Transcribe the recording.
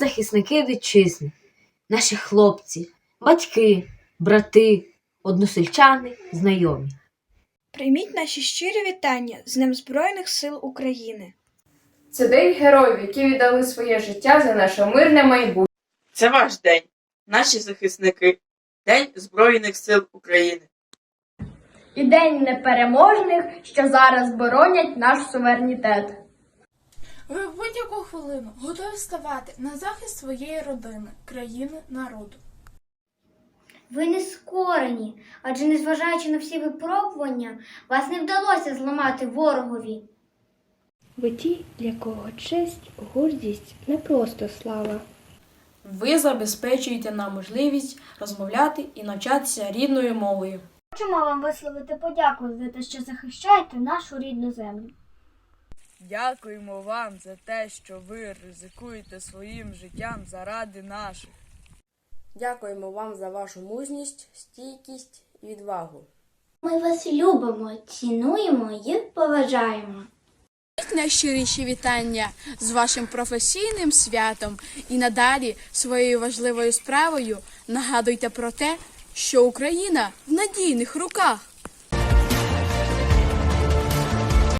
захисники вітчизни, наші хлопці, батьки, брати, односельчани, знайомі. Прийміть наші щирі вітання з Днем Збройних сил України. Це день героїв, які віддали своє життя за наше мирне майбутнє. Це ваш день, наші захисники, День Збройних сил України. і день непереможних, що зараз боронять наш суверенітет. Ви в будь-яку хвилину готові ставати на захист своєї родини, країни, народу. Ви не скорені, адже незважаючи на всі випробування, вас не вдалося зламати ворогові. Ви ті, для кого честь, гордість не просто слава. Ви забезпечуєте нам можливість розмовляти і навчатися рідною мовою. Хочемо вам висловити подяку за те, що захищаєте нашу рідну землю. Дякуємо вам за те, що ви ризикуєте своїм життям заради наших. Дякуємо вам за вашу мужність, стійкість і відвагу. Ми вас любимо, цінуємо і поважаємо. Найщиріші вітання з вашим професійним святом і надалі своєю важливою справою нагадуйте про те, що Україна в надійних руках.